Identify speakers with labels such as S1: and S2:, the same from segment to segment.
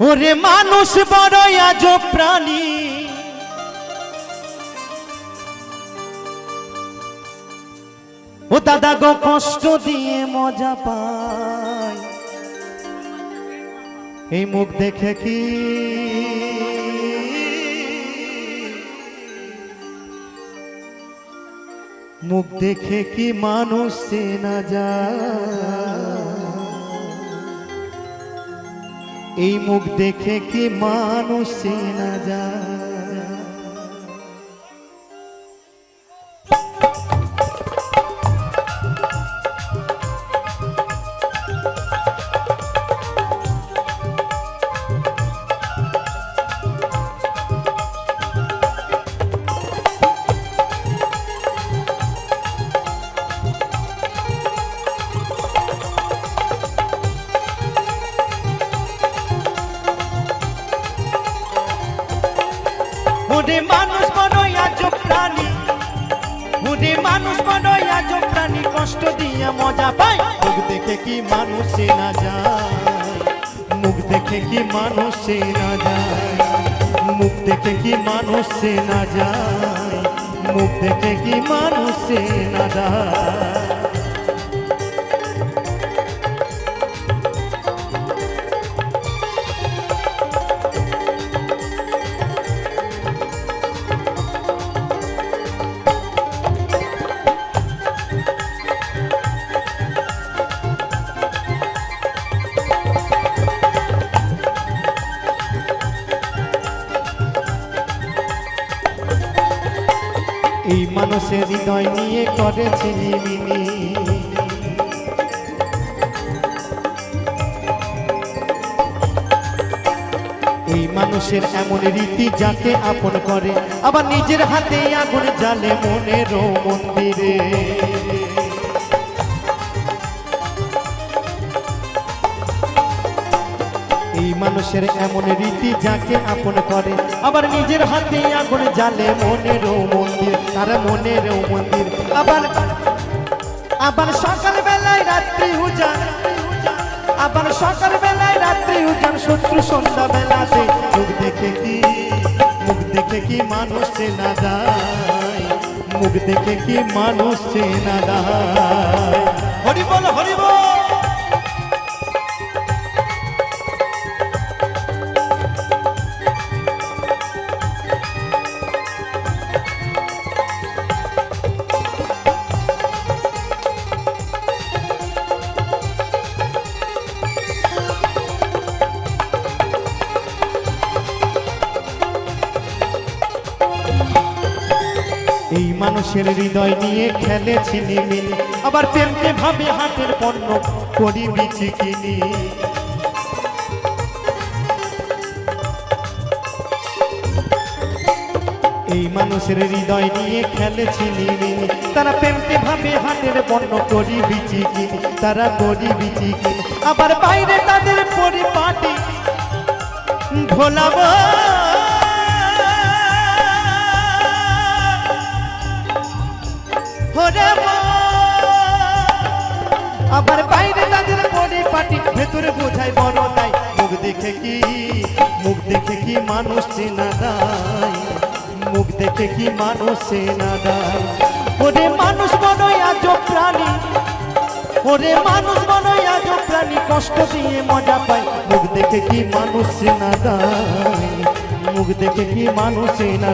S1: ওরে মানুষ বড় আজ প্রাণী। ও দাদা গো, কষ্ট দিয়ে মজা পায়। এই মুখ দেখে কি? মুখ দেখে কি মানুষ চেনা যায়? এই মুখ দেখে কি মানুষ চেনা যায়? ওরে মানুষ বড় আজ প্রাণী। ওরে মানুষ বড় আজ প্রাণী, কষ্ট দিয়ে মজা পায়। মুখ দেখে কি মানুষ না যায়? মুখ দেখে কি মানুষ না যায়? মুখ দেখে কি মানুষ না যায়? মুখ দেখে কি মানুষ না যায়? মানুষের হৃদয় নিয়ে করেছে নিমিনি এই মানুষের এমন রীতি যাতে আপন করে, আবার নিজের হাতে আগুন জ্বালে মনের মন্দিরে। মানুষের এমন রীতি যাকে আপন করে। আবার নিজের হাতে আগুন জালে মনেরও মন্দির, তার মনেরও মন্দির। আবার আবার সকাল বেলায় রাত্রি উজান, আবার সকাল বেলায় রাত্রি উজান শত্রু সন্ধ্যা বেলাতে মুখ দেখে কি, মুখ দেখে কি মানুষ চেনা যায়? মুখ দেখে কি মানুষ চেনা যায়? এই মানুষের হৃদয় নিয়ে খেলেছি নিমিনি আবার প্রেমকে ভাবে হাতের পণ্য করি বিচি কিনি এই মানুষের হৃদয় নিয়ে খেলেছি নিমিনি তারা প্রেমকে ভাবে হাতের পণ্য করি বিচি কিনি তারা করি বিচি কিনি আবার বাইরে তাদের পরিপাটি ভোলাবো। আবার বাইরে তাদের পরিপাটি ভেতরে বোঝাই বড় তাই মুখ দেখে কি, মুখ দেখে কি মানুষ চেনা মুখ দেখে কি মানুষ চেনা দেয়? ওরে মানুষ মনে আজ প্রাণী। ওরে মানুষ মনে আজ প্রাণী, কষ্ট দিয়ে মজা পায়। মুখ দেখে কি মানুষ চেনা দেয়? মুখ দেখে কি মানুষ চেনা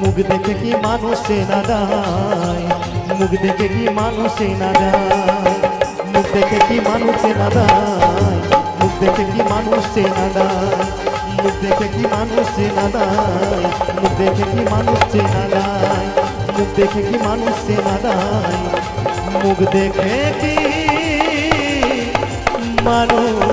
S1: মুখ দেখে কি মানুষ চেনা দেয় মুখ দেখে কি মানুষ চেনা দেয় মুখ দেখে কি মানুষ চেনা দেয় মুখ দেখে কি মানুষ চেনা দেয় মুখ দেখে কি মানুষ চেনা দেয় মুখ দেখে কি মানুষ চেনা দেয় মুখ দেখে কি মানুষ চেনা দেয় মুখ দেখে কি মানুষ